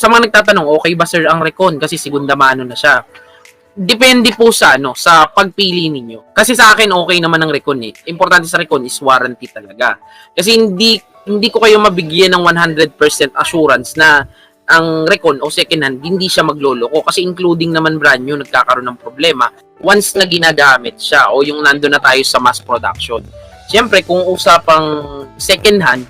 sa mga nagtatanong, okay ba sir ang Recon kasi segunda mano na siya? Depende po sa ano, sa pagpili ninyo. Kasi sa akin okay naman ang Recon eh. Importante sa Recon is warranty talaga. Kasi hindi hindi ko kayo mabigyan ng 100% assurance na ang Recon o second hand hindi siya magloloko kasi including naman brand new nagkakaroon ng problema once na ginagamit siya o yung nando na tayo sa mass production. Siyempre, kung usapang second hand,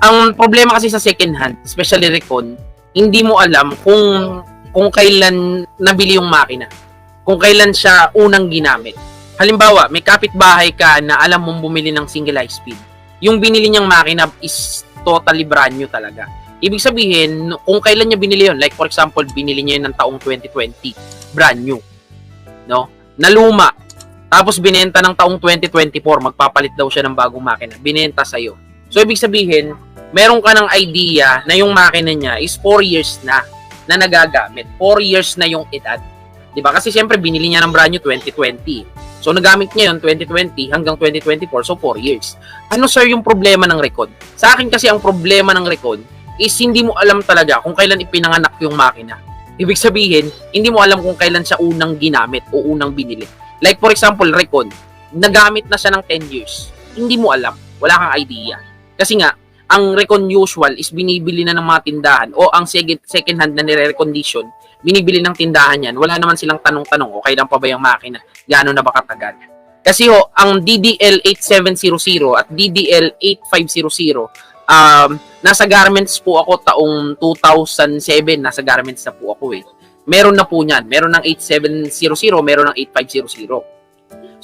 ang problema kasi sa second hand, especially Recon, hindi mo alam kung kung kailan nabili yung makina. Kung kailan siya unang ginamit. Halimbawa, may kapitbahay ka na alam mong bumili ng single high speed. Yung binili niyang makina is totally brand new talaga. Ibig sabihin, kung kailan niya binili yon, like for example, binili niya yun ng taong 2020, brand new. No? Na luma. Tapos binenta ng taong 2024, magpapalit daw siya ng bagong makina. Binenta sa'yo. So, ibig sabihin, meron ka ng idea na yung makina niya is 4 years na na nagagamit. 4 years na yung edad. 'Di ba? Kasi siyempre binili niya ng brand new 2020. So nagamit niya yun 2020 hanggang 2024, so 4 years. Ano sir yung problema ng Recon? Sa akin kasi ang problema ng Recon is hindi mo alam talaga kung kailan ipinanganak yung makina. Ibig sabihin, hindi mo alam kung kailan siya unang ginamit o unang binili. Like for example, Recon, nagamit na siya ng 10 years. Hindi mo alam. Wala kang idea. Kasi nga, ang recon usual is binibili na ng mga tindahan o ang second, second hand na nire-recondition, binibili ng tindahan yan. Wala naman silang tanong-tanong o kailan pa ba yung makina, gaano na ba katagal. Kasi ho, ang DDL 8700 at DDL 8500, um, nasa garments po ako taong 2007, nasa garments na po ako eh. Meron na po niyan. Meron ng 8700, meron ng 8500.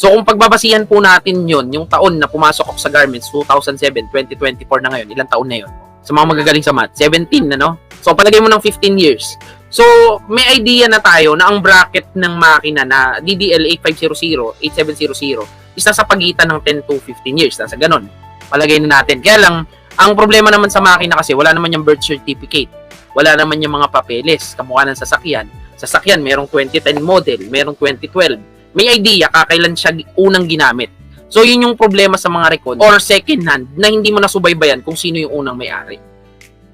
So kung pagbabasihan po natin yon yung taon na pumasok ako sa Garments, 2007, 2024 na ngayon, ilang taon na yon? Sa mga magagaling sa math, 17 na no? So palagay mo ng 15 years. So may idea na tayo na ang bracket ng makina na DDL 8500, 8700 is nasa pagitan ng 10 to 15 years. Nasa ganon. Palagay na natin. Kaya lang, ang problema naman sa makina kasi wala naman yung birth certificate. Wala naman yung mga papeles, kamukha ng sasakyan. Sasakyan, merong 2010 model, merong 2012 may idea ka kailan siya unang ginamit. So, yun yung problema sa mga recon or second hand na hindi mo nasubaybayan kung sino yung unang may-ari.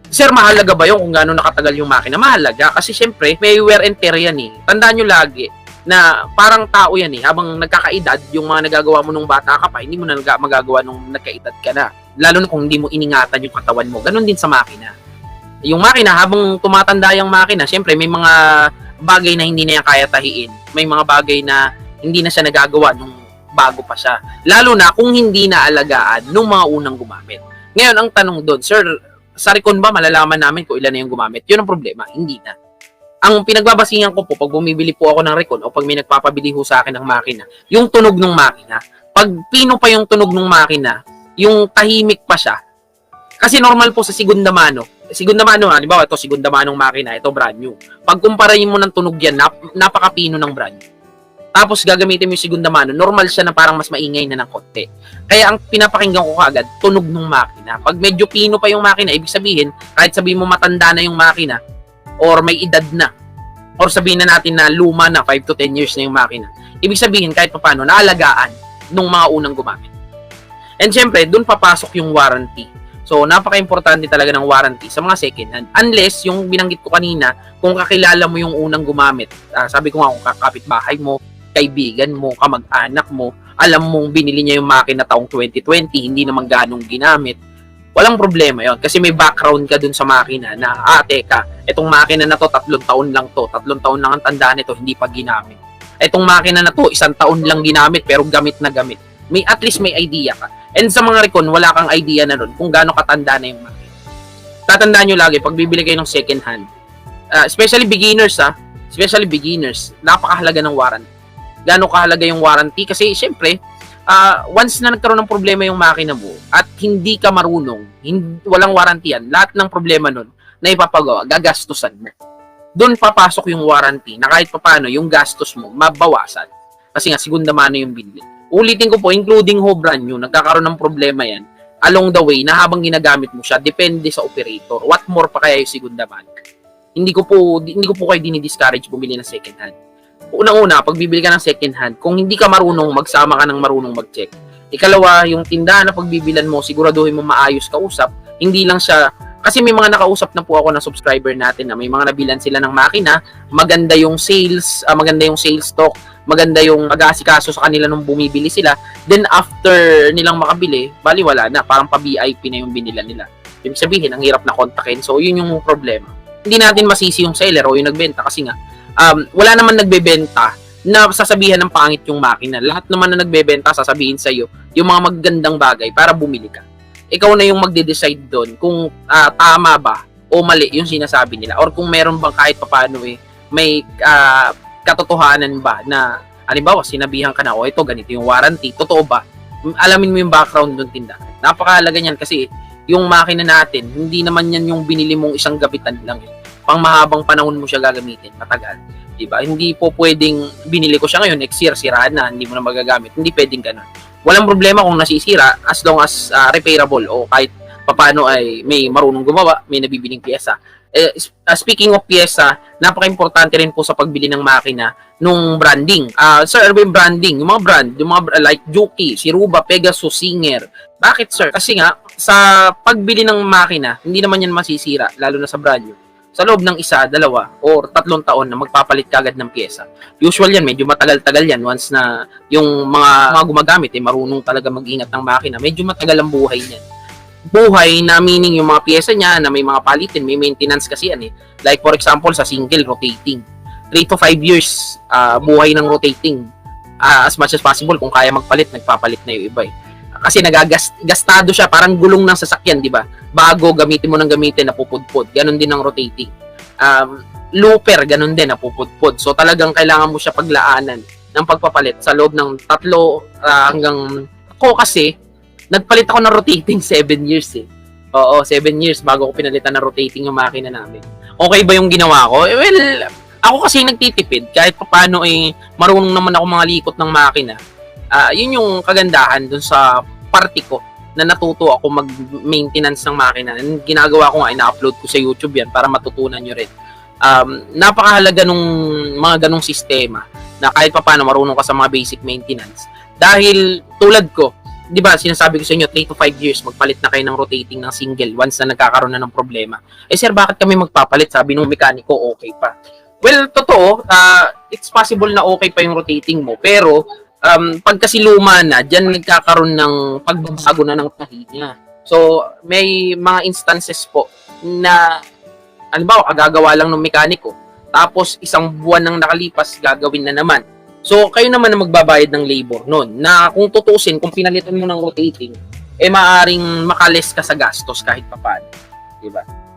Sir, mahalaga ba yun kung gaano nakatagal yung makina? Mahalaga kasi syempre may wear and tear yan eh. Tandaan nyo lagi na parang tao yan eh. Habang nagkakaedad, yung mga nagagawa mo nung bata ka pa, hindi mo na magagawa nung nagkaedad ka na. Lalo na kung hindi mo iningatan yung katawan mo. Ganon din sa makina. Yung makina, habang tumatanda yung makina, syempre may mga bagay na hindi na yan kaya tahiin. May mga bagay na hindi na siya nagagawa nung bago pa siya. Lalo na kung hindi na alagaan nung mga unang gumamit. Ngayon, ang tanong doon, Sir, sa Recon ba malalaman namin kung ilan na yung gumamit? Yun ang problema, hindi na. Ang pinagbabasihan ko po pag bumibili po ako ng Recon o pag may nagpapabili ho sa akin ng makina, yung tunog ng makina. Pag pino pa yung tunog ng makina, yung tahimik pa siya. Kasi normal po sa segunda mano, segunda mano, halimbawa ito segunda manong makina, ito brand new. Pag kumparahin mo ng tunog yan, nap, napakapino ng brand new tapos gagamitin mo yung segunda mano, normal siya na parang mas maingay na ng konti. Kaya ang pinapakinggan ko kaagad, tunog ng makina. Pag medyo pino pa yung makina, ibig sabihin, kahit sabihin mo matanda na yung makina, or may edad na, or sabihin na natin na luma na, 5 to 10 years na yung makina, ibig sabihin kahit pa paano, naalagaan nung mga unang gumamit. And syempre, dun papasok yung warranty. So, napaka-importante talaga ng warranty sa mga second hand. Unless, yung binanggit ko kanina, kung kakilala mo yung unang gumamit, ah, sabi ko nga, kung kakapit bahay mo, kaibigan mo, kamag-anak mo, alam mong binili niya yung makina taong 2020, hindi naman ganong ginamit, walang problema yon kasi may background ka dun sa makina na, ah, teka, itong makina na to, tatlong taon lang to, tatlong taon lang ang tanda nito, hindi pa ginamit. Itong makina na to, isang taon lang ginamit, pero gamit na gamit. May, at least may idea ka. And sa mga recon, wala kang idea na nun kung gaano katanda na yung makina. Tatandaan nyo lagi, pag bibili kayo ng second hand, ah, especially beginners ha, especially beginners, napakahalaga ng warranty gaano kahalaga yung warranty kasi syempre uh, once na nagkaroon ng problema yung makina mo at hindi ka marunong, hindi, walang warranty yan, lahat ng problema nun na ipapagawa, gagastusan mo. Doon papasok yung warranty na kahit papano yung gastos mo mabawasan. Kasi nga, segunda mano yung binili. Ulitin ko po, including ho brand new, nagkakaroon ng problema yan along the way na habang ginagamit mo siya, depende sa operator. What more pa kaya yung segunda mano? Hindi ko po, hindi ko po kayo dinidiscourage bumili ng second hand unang-una, pag bibili ka ng second hand, kung hindi ka marunong, magsama ka ng marunong mag-check. Ikalawa, yung tindahan na pagbibilan mo, siguraduhin mo maayos ka usap. Hindi lang siya, Kasi may mga nakausap na po ako na subscriber natin na may mga nabilan sila ng makina, maganda yung sales, ah, maganda yung sales stock, maganda yung mag-aasikaso sa kanila nung bumibili sila. Then after nilang makabili, bali wala na, parang pa-VIP na yung binila nila. Ibig sabihin, ang hirap na kontakin. So, yun yung problema. Hindi natin masisi yung seller o yung nagbenta kasi nga, um, wala naman nagbebenta na sasabihan ng pangit yung makina. Lahat naman na nagbebenta, sasabihin sa'yo yung mga magagandang bagay para bumili ka. Ikaw na yung magde-decide doon kung ah, tama ba o mali yung sinasabi nila or kung meron bang kahit papaano eh, may ah, katotohanan ba na halimbawa sinabihan ka na o ito ganito yung warranty totoo ba alamin mo yung background ng tindahan napakahalaga niyan kasi yung makina natin hindi naman yan yung binili mong isang gabitan lang eh. Pang mahabang panahon mo siya gagamitin matagal di ba hindi po pwedeng binili ko siya ngayon next year siraan na hindi mo na magagamit hindi pwedeng ganun walang problema kung nasisira as long as ah, repairable o kahit papaano ay may marunong gumawa may nabibiling pyesa eh, ah, speaking of pyesa napaka-importante rin po sa pagbili ng makina nung branding. Ah, sir, ano yung branding? Yung mga brand, yung mga br- like Juki, Siruba, Pegasus, Singer. Bakit, sir? Kasi nga, sa pagbili ng makina, hindi naman yan masisira, lalo na sa brand. Sa loob ng isa, dalawa, or tatlong taon na magpapalit kagad ng pyesa. Usual yan, medyo matagal-tagal yan once na yung mga, mga gumagamit, eh, marunong talaga mag-ingat ng makina. Medyo matagal ang buhay niyan buhay na meaning yung mga pyesa niya na may mga palitin, may maintenance kasi yan eh. Like for example sa single rotating. 3 to 5 years ah, buhay ng rotating. Ah, as much as possible kung kaya magpalit, nagpapalit na yung iba eh. Kasi nagagastado siya, parang gulong ng sasakyan, di ba? Bago gamitin mo ng gamitin, napupudpod. Ganon din ang rotating. Um, looper, ganon din, napupudpod. So talagang kailangan mo siya paglaanan ng pagpapalit sa loob ng tatlo ah, hanggang ako kasi nagpalit ako ng rotating 7 years eh. Oo, 7 years bago ko pinalitan ng rotating yung makina namin. Okay ba yung ginawa ko? Well, ako kasi nagtitipid kahit paano eh marunong naman ako mga likot ng makina. Ah, yun yung kagandahan dun sa party ko na natuto ako mag-maintenance ng makina. And ginagawa ko nga, ina-upload ko sa YouTube yan para matutunan nyo rin. Um, napakahalaga nung mga ganong sistema na kahit paano marunong ka sa mga basic maintenance. Dahil tulad ko, di ba, sinasabi ko sa inyo, 3 to 5 years, magpalit na kayo ng rotating ng single once na nagkakaroon na ng problema. Eh sir, bakit kami magpapalit? Sabi nung mekaniko, okay pa. Well, totoo, ah, it's possible na okay pa yung rotating mo, pero um, pag kasi luma na, dyan nagkakaroon ng pagbabago na ng tahi niya. So, may mga instances po na, halimbawa, kagagawa lang ng mekaniko, tapos isang buwan nang nakalipas, gagawin na naman. So, kayo naman na magbabayad ng labor nun. Na kung tutusin, kung pinalitan mo ng rotating, eh maaring makales ka sa gastos kahit papaano. Diba?